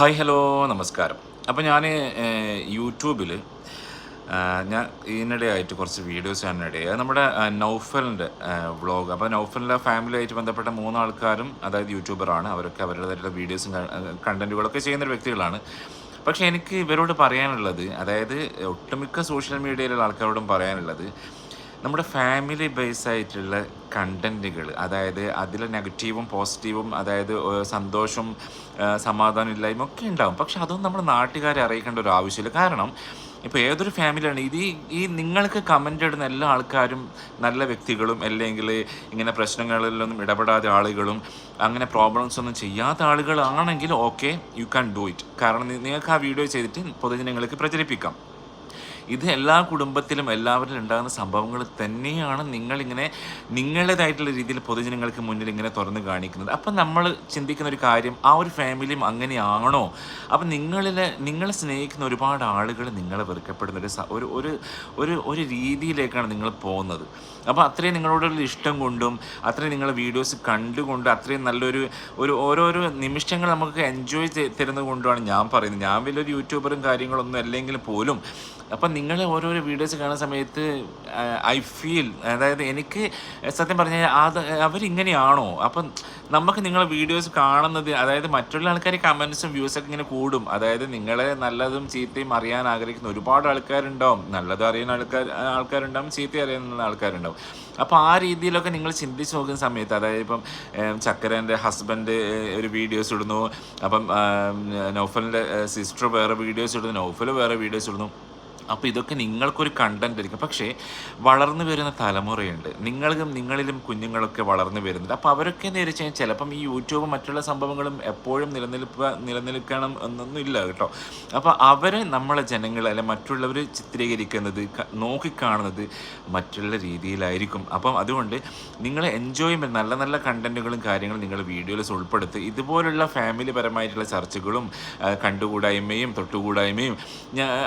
Hi hello നമസ്കാരം. അപ്പോൾ ഞാൻ യൂട്യൂബിൽ ഞാൻ ഇതിനിടെയായിട്ട് കുറച്ച് വീഡിയോസ് കാണാനിടയായി അത് നമ്മുടെ നൗഫലിന്റെ വ്ളോഗ്. അപ്പോൾ നൗഫലിന്റെ ഫാമിലിയായിട്ട് ബന്ധപ്പെട്ട മൂന്നാൾക്കാരും അതായത് യൂട്യൂബറാണ്. അവരൊക്കെ അവരുടേതായിട്ടുള്ള വീഡിയോസും കണ്ടന്റുകളൊക്കെ ചെയ്യുന്ന വ്യക്തികളാണ്. പക്ഷേ എനിക്ക് ഇവരോട് പറയാനുള്ളത് അതായത് ഒട്ടുമിക്ക സോഷ്യൽ മീഡിയയിലുള്ള ആൾക്കാരോടും പറയാനുള്ളത് നമ്മുടെ ഫാമിലി ബേസ് ആയിട്ടുള്ള കണ്ടന്റുകൾ അതായത് അതിൽ നെഗറ്റീവും പോസിറ്റീവും അതായത് സന്തോഷവും സന്തോഷം സമാധാനം ഇല്ലായ്മ ഒക്കെ ഉണ്ടാവും. പക്ഷെ അതൊന്നും നമ്മുടെ നാട്ടുകാരെ അറിയിക്കേണ്ട ഒരു ആവശ്യമില്ല. കാരണം ഇപ്പോൾ ഏതൊരു ഫാമിലിയാണ് ഇത് ഈ- നിങ്ങൾക്ക് കമന്റ് ഇടുന്ന എല്ലാ ആൾക്കാരും നല്ല വ്യക്തികളും അല്ലെങ്കിൽ ഇങ്ങനെ പ്രശ്നങ്ങളിലൊന്നും ഇടപെടാത്ത ആളുകളും അങ്ങനെ പ്രോബ്ലംസ് ഒന്നും ചെയ്യാത്ത ആളുകളാണെങ്കിൽ okay you can do it കാരണം നിങ്ങൾക്ക് ആ വീഡിയോ ചെയ്തിട്ട് പൊതുജനങ്ങൾക്ക് പ്രചരിപ്പിക്കാം. ഇത് എല്ലാ കുടുംബത്തിലും എല്ലാവരിലും ഉണ്ടാകുന്ന സംഭവങ്ങൾ തന്നെയാണ് നിങ്ങളിങ്ങനെ നിങ്ങളുടേതായിട്ടുള്ള രീതിയിൽ പൊതുജനങ്ങൾക്ക് മുന്നിൽ ഇങ്ങനെ തുറന്ന് കാണിക്കുന്നത്. അപ്പം നമ്മൾ ചിന്തിക്കുന്ന ഒരു കാര്യം ആ ഒരു ഫാമിലിയും അങ്ങനെയാണോ? അപ്പം നിങ്ങളിൽ നിങ്ങളെ സ്നേഹിക്കുന്ന ഒരുപാട് ആളുകൾ നിങ്ങളെ വെറുക്കപ്പെടുന്ന ഒരു ഒരു ഒരു ഒരു രീതിയിലേക്കാണ് നിങ്ങൾ പോകുന്നത്. അപ്പോൾ അത്രയും നിങ്ങളോടുള്ള ഇഷ്ടം കൊണ്ടും അത്രയും നിങ്ങളെ വീഡിയോസ് കണ്ടുകൊണ്ട് അത്രയും നല്ലൊരു ഒരു ഓരോരോ നിമിഷങ്ങൾ നമുക്ക് എൻജോയ് തരുന്നത് കൊണ്ടുമാണ് ഞാൻ പറയുന്നത്. ഞാൻ വലിയൊരു യൂട്യൂബറും കാര്യങ്ങളൊന്നും അല്ലെങ്കിൽ പോലും. അപ്പം നിങ്ങൾ ഓരോരോ വീഡിയോസ് കാണുന്ന സമയത്ത് ഐ ഫീൽ അതായത് എനിക്ക് സത്യം പറഞ്ഞാൽ അത് അവരിങ്ങനെയാണോ? അപ്പം നമുക്ക് നിങ്ങളെ വീഡിയോസ് കാണുന്നത് അതായത് മറ്റുള്ള ആൾക്കാർ കമൻസും വ്യൂസൊക്കെ ഇങ്ങനെ കൂടും. അതായത് നിങ്ങളെ നല്ലതും ചീത്തയും അറിയാൻ ആഗ്രഹിക്കുന്ന ഒരുപാട് ആൾക്കാരുണ്ടാവും. നല്ലത് അറിയുന്ന ആൾക്കാർ ആൾക്കാരുണ്ടാവും ചീത്ത അറിയുന്ന ആൾക്കാരുണ്ടാവും. അപ്പോൾ ആ രീതിയിലൊക്കെ നിങ്ങൾ ചിന്തിച്ച് നോക്കുന്ന സമയത്ത് അതായത് ഇപ്പം ചക്കരന്റെ ഹസ്ബൻഡ് ഒരു വീഡിയോസ് ഇടുന്നു. അപ്പം നൗഫലിന്റെ സിസ്റ്റർ വേറെ വീഡിയോസ് ഇടുന്നു. നൗഫൽ വേറെ വീഡിയോസ് ഇടുന്നു. അപ്പോൾ ഇതൊക്കെ നിങ്ങൾക്കൊരു കണ്ടന്റ് ആയിരിക്കും. പക്ഷേ വളർന്നു വരുന്ന തലമുറയുണ്ട്. നിങ്ങൾക്കും നിങ്ങളിലും കുഞ്ഞുങ്ങളൊക്കെ വളർന്നു വരുന്നുണ്ട്. അപ്പോൾ അവരൊക്കെ വെച്ച് കഴിഞ്ഞാൽ ചിലപ്പം ഈ യൂട്യൂബ് മറ്റുള്ള സംഭവങ്ങളും എപ്പോഴും നിലനിൽപ്പ നിലനിൽക്കണം എന്നൊന്നും ഇല്ല കേട്ടോ. അപ്പോൾ അവരെ നമ്മളെ ജനങ്ങൾ അല്ലെ മറ്റുള്ളവർ ചിത്രീകരിക്കുന്നത് നോക്കിക്കാണുന്നത് മറ്റുള്ള രീതിയിലായിരിക്കും. അപ്പം അതുകൊണ്ട് നിങ്ങൾ എൻജോയ്മെന്റ് നല്ല നല്ല കണ്ടന്റുകളും കാര്യങ്ങളും നിങ്ങൾ വീഡിയോയിൽ ഉൾപ്പെടുത്തി. ഇതുപോലുള്ള ഫാമിലി പരമായിട്ടുള്ള ചർച്ചകളും കണ്ടുകൂടായ്മയും തൊട്ടുകൂടായ്മയും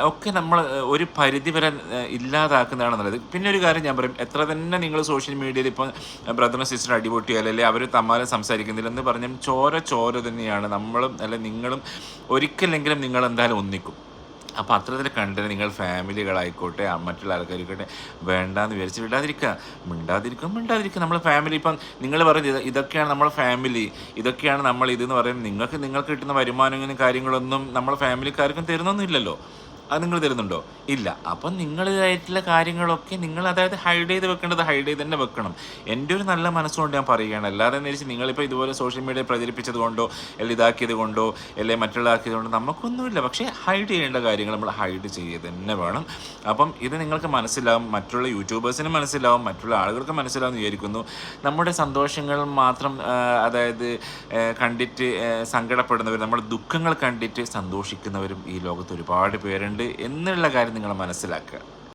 ഒക്കെ നമ്മൾ ഒരു പരിധി വരെ ഇല്ലാതാക്കുന്നതാണ് നല്ലത്. പിന്നെ ഒരു കാര്യം ഞാൻ പറയും എത്ര തന്നെ നിങ്ങൾ സോഷ്യൽ മീഡിയയിൽ ഇപ്പം ബ്രദർ സിസ്റ്റർ അടിപൊട്ടിയാൽ അല്ലെങ്കിൽ അവർ സംസാരിക്കുന്നില്ല എന്ന് പറഞ്ഞാൽ ചോര ചോര തന്നെയാണ് നമ്മളും അല്ലെ നിങ്ങളും ഒരിക്കലെങ്കിലും നിങ്ങൾ എന്തായാലും ഒന്നിക്കും. അപ്പോൾ അത്തരത്തിൽ കണ്ടിട്ട് നിങ്ങൾ ഫാമിലികളായിക്കോട്ടെ മറ്റുള്ള ആൾക്കാരിക്കോട്ടെ വേണ്ടാന്ന് വിചാരിച്ച് വിടാതിരിക്കുക. മിണ്ടാതിരിക്കുക മിണ്ടാതിരിക്കുക നമ്മൾ ഫാമിലി ഇപ്പം നിങ്ങൾ പറയുന്നത് ഇത് ഇതൊക്കെയാണ് നമ്മൾ ഫാമിലി ഇതൊക്കെയാണ് നമ്മൾ ഇതെന്ന് പറയുന്നത്. നിങ്ങൾക്ക് നിങ്ങൾക്ക് കിട്ടുന്ന വരുമാനങ്ങളും കാര്യങ്ങളൊന്നും നമ്മളെ ഫാമിലിക്കാർക്കും തരുന്നൊന്നുമില്ലല്ലോ. അത് നിങ്ങൾ തരുന്നുണ്ടോ? ഇല്ല. അപ്പം നിങ്ങളിതായിട്ടുള്ള കാര്യങ്ങളൊക്കെ നിങ്ങൾ അതായത് ഹൈഡ് ചെയ്ത് വെക്കേണ്ടത് ഹൈഡ് ചെയ്ത് തന്നെ വെക്കണം. എന്റെ ഒരു നല്ല മനസ്സുകൊണ്ട് ഞാൻ പറയുകയാണ്. അല്ലാതെ എന്ന് വെച്ചാൽ നിങ്ങളിപ്പോൾ ഇതുപോലെ സോഷ്യൽ മീഡിയ പ്രചരിപ്പിച്ചത് കൊണ്ടോ അല്ലെങ്കിൽ ഇതാക്കിയത് കൊണ്ടോ അല്ലെങ്കിൽ മറ്റുള്ള ആക്കിയത് കൊണ്ടോ നമുക്കൊന്നുമില്ല. പക്ഷേ ഹൈഡ് ചെയ്യേണ്ട കാര്യങ്ങൾ നമ്മൾ ഹൈഡ് ചെയ്യുക തന്നെ വേണം. അപ്പം ഇത് നിങ്ങൾക്ക് മനസ്സിലാവും. മറ്റുള്ള യൂട്യൂബേഴ്സിന് മനസ്സിലാവും. മറ്റുള്ള ആളുകൾക്ക് മനസ്സിലാവും വിചാരിക്കുന്നു. നമ്മുടെ സന്തോഷങ്ങൾ മാത്രം അതായത് കണ്ടിട്ട് സങ്കടപ്പെടുന്നവർ നമ്മുടെ ദുഃഖങ്ങൾ കണ്ടിട്ട് സന്തോഷിക്കുന്നവരും ഈ ലോകത്ത് ഒരുപാട് പേരുണ്ട്. എന്നുള്ള കാര്യം നിങ്ങൾ മനസ്സിലാക്കുക.